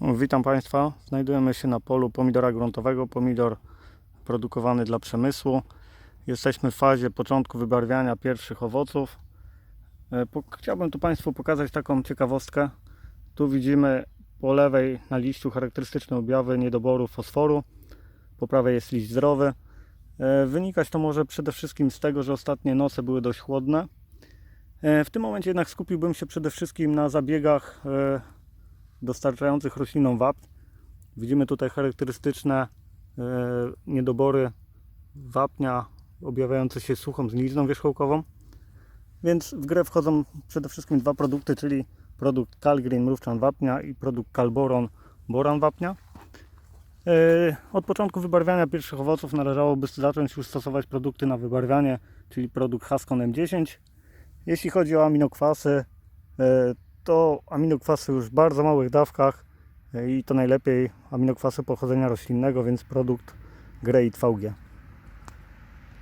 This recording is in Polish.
Witam Państwa. Znajdujemy się na polu pomidora gruntowego. Pomidor produkowany dla przemysłu. Jesteśmy w fazie początku wybarwiania pierwszych owoców. E, Chciałbym tu Państwu pokazać taką ciekawostkę. Tu widzimy po lewej na liściu charakterystyczne objawy niedoboru fosforu. Po prawej jest liść zdrowy. E, Wynikać to może przede wszystkim z tego, że ostatnie noce były dość chłodne. E, W tym momencie jednak skupiłbym się przede wszystkim na zabiegach dostarczających roślinom wapń. Widzimy tutaj charakterystyczne e, niedobory wapnia objawiające się suchą zgnilizną wierzchołkową. Więc w grę wchodzą przede wszystkim dwa produkty, czyli produkt Calgreen mrówczan wapnia i produkt Calboron boran wapnia. E, Od początku wybarwiania pierwszych owoców należałoby zacząć już stosować produkty na wybarwianie, czyli produkt Haskon M10. Jeśli chodzi o aminokwasy, e, to aminokwasy już w bardzo małych dawkach e, i to najlepiej aminokwasy pochodzenia roślinnego, więc produkt Greit VG.